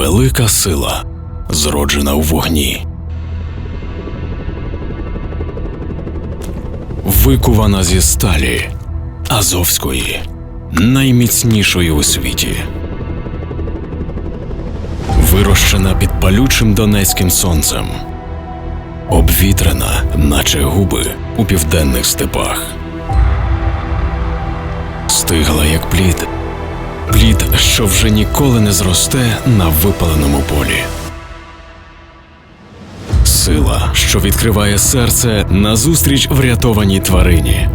Велика сила, зроджена у вогні. Викувана зі сталі Азовської, найміцнішої у світі. Вирощена під палючим донецьким сонцем, обвітрена, наче губи у південних степах. Стигла як плід, плід, що вже ніколи не зросте на випаленому полі. Сила, що відкриває серце назустріч врятованій тварині.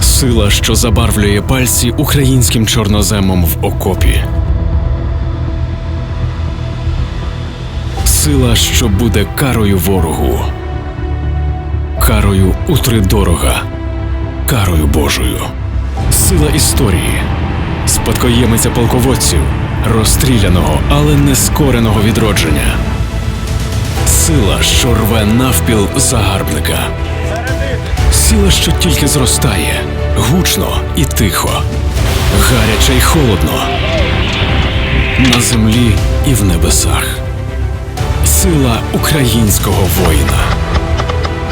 Сила, що забарвлює пальці українським чорноземом в окопі. Сила, що буде карою ворогу. Карою утридорога. Карою Божою. Сила історії. Спадкоємиця полководців, розстріляного, але не скореного відродження. Сила, що рве навпіл загарбника. Сила, що тільки зростає, гучно і тихо, гаряче й холодно. На землі і в небесах. Сила українського воїна.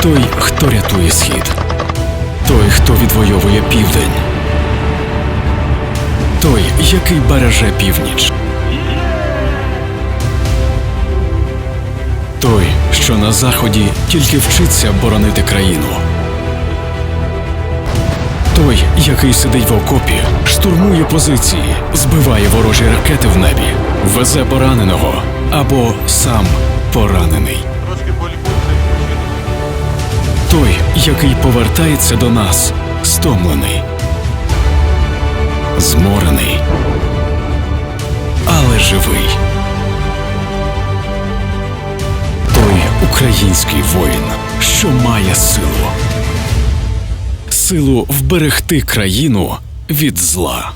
Той, хто рятує схід. Той, хто відвоює південь. Той, який береже північ. Той, що на заході тільки вчиться боронити країну. Той, який сидить в окопі, штурмує позиції, збиває ворожі ракети в небі, везе пораненого або сам поранений. Той, який повертається до нас, стомлений, зморений, але живий. Той український воїн, що має силу. Силу вберегти країну від зла.